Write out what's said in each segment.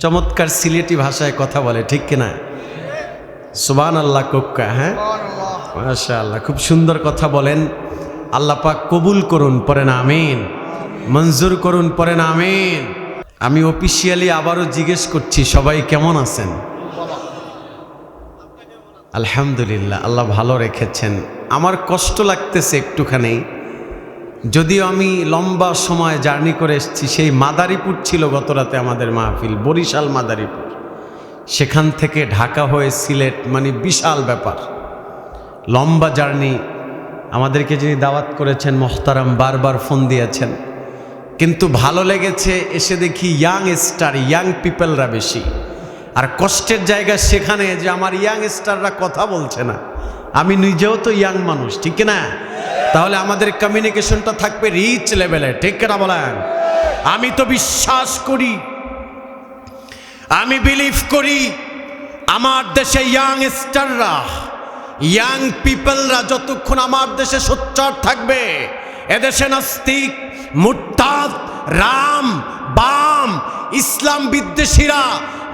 চমৎকার সিলেটি ভাষায় কথা বলে ঠিক কিনা? সুবান আল্লাহ কোক্কা হ্যাঁ? মাশা আল্লাহ খুব সুন্দর কথা বলেন। আল্লাহ পাক কবুল করুন পরে না আমিন। মঞ্জুর করুন পরে না আমিন। আমি অফিসিয়ালি আবারও জিজ্ঞেস করছি সবাই কেমন আছেন? আলহামদুলিল্লাহ আল্লাহ ভালো রেখেছেন। আমার কষ্ট লাগতেছে একটুখানি। যদিও আমি লম্বা সময় জার্নি করে এসেছি, সেই মাদারীপুর ছিল গত রাতে আমাদের মাহফিল, বরিশাল মাদারীপুর। সেখান থেকে ঢাকা হয়ে সিলেট মানে বিশাল ব্যাপার। লম্বা জার্নি আমাদেরকে যিনি দাওয়াত করেছেন, মোহতারাম বারবার ফোন দিয়েছেন। কিন্তু ভালো লেগেছে, এসে দেখি ইয়াং স্টার, ইয়াং পিপলরা বেশি। আর কষ্টের জায়গা সেখানে যে আমার ইয়াং স্টাররা কথা বলছে না। আমি নিজেও তো ইয়াং মানুষ, ঠিক না? তাহলে আমাদের কমিউনিকেশনটা থাকবে রিচ লেভেলে ঠিক না বলেন? আমি তো বিশ্বাস করি, আমি বিলিভ করি, আমার দেশে ইয়াং স্টাররা ইয়াং পিপলরা যতক্ষণ আমার দেশে সোচ্চার থাকবে, এদেশে নাস্তিক, মুরতাদ, রাম, বাম ইসলাম বিদ্বেষীরা,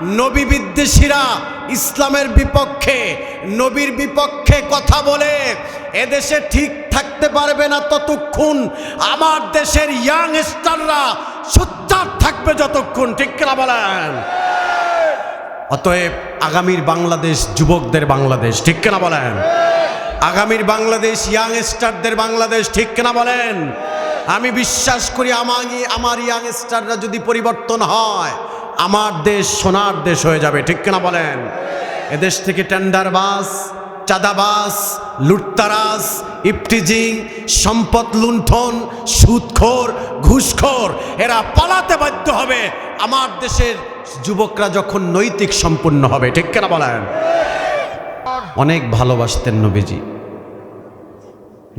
নবী বিদ্বেষীরা ইসলামের বিপক্ষে, নবীর বিপক্ষে কথা বলে, এদেশে ঠিক থাকতে পারবে না ততক্ষণ। আমার দেশের ইয়াং স্টাররা সোচ্চার থাকবে যতক্ষণ, ঠিক কেনা বলেন? অতএব আগামীর বাংলাদেশ যুবকদের বাংলাদেশ, ঠিক কেনা বলেন? আগামীর বাংলাদেশ ইয়াং স্টারদের বাংলাদেশ, ঠিক কেনা বলেন? আমি বিশ্বাস করি আমাকে আমার ইয়াংস্টাররা যদি পরিবর্তন হয়, আমার দেশ সোনার দেশ হয়ে যাবে, ঠিক কিনা বলেন? এদেশ থেকে টেন্ডারবাস, চাঁদাবাস, লুটতারাস ইফটিজিং সম্পদ লুণ্ঠন, সুদখোর, ঘুষখোর, এরা পালাতে বাধ্য হবে। আমার দেশের যুবকরা যখন নৈতিক সম্পূর্ণ হবে, ঠিক কেনা বলেন? অনেক ভালোবাসতেন নবীজি।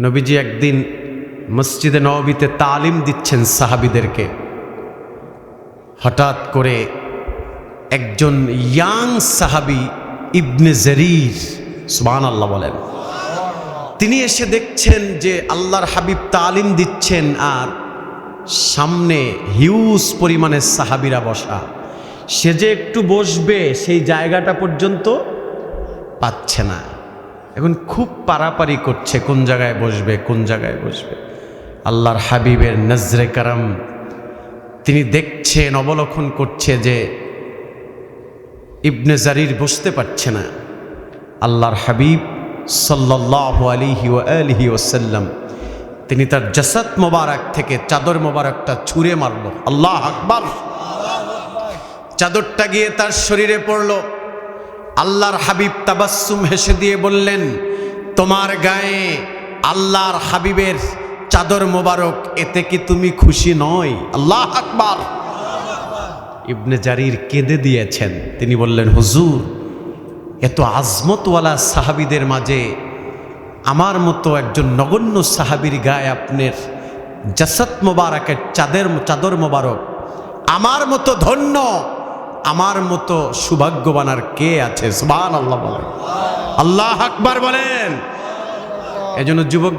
নবীজি একদিন মসজিদে নবীতে তালিম দিচ্ছেন সাহাবিদেরকে। হঠাৎ করে একজন ইয়াং সাহাবি ইবনে জরির সুবান আল্লাহ বলেন। তিনি এসে দেখছেন যে আল্লাহর হাবিব তালিম দিচ্ছেন আর সামনে হিউজ পরিমাণে সাহাবিরা বসা। সে যে একটু বসবে সেই জায়গাটা পর্যন্ত পাচ্ছে না। এখন খুব পারাপারি করছে কোন জায়গায় বসবে, কোন জায়গায় বসবে। আল্লাহর হাবিবের নজরে কারাম। তিনি দেখছেন, অবলোকন করছে যে ইবনে জারির বসতে পারছে না। আল্লাহর হাবিব সাল্লাহ আলিহি আলিহি ওসাল্লাম তিনি তার জাসাত মোবারক থেকে চাদর মোবারকটা ছুঁড়ে মারল। আল্লাহ আকবর। চাদরটা গিয়ে তার শরীরে পড়ল। আল্লাহর হাবিব তাবাসুম হেসে দিয়ে বললেন, তোমার গায়ে আল্লাহর হাবিবের চাদর মোবারক, এতে কি তুমি খুশি নয়? আল্লাহ আকবার। ইবনে জারির কেঁদে দিয়েছেন। তিনি বললেন, হুজুর, এত আজমতওয়ালা সাহাবিদের মাঝে আমার মতো একজন নগণ্য সাহাবির গায়ে আপনার জাসাত মোবারকের চাঁদের, চাদর মোবারক আমার মতো ধন্য, আমার মতো সৌভাগ্যবান আর কে আছে? সুবান আল্লাহ বলেন। আল্লাহ আকবার বলেন। এজন্য যুবক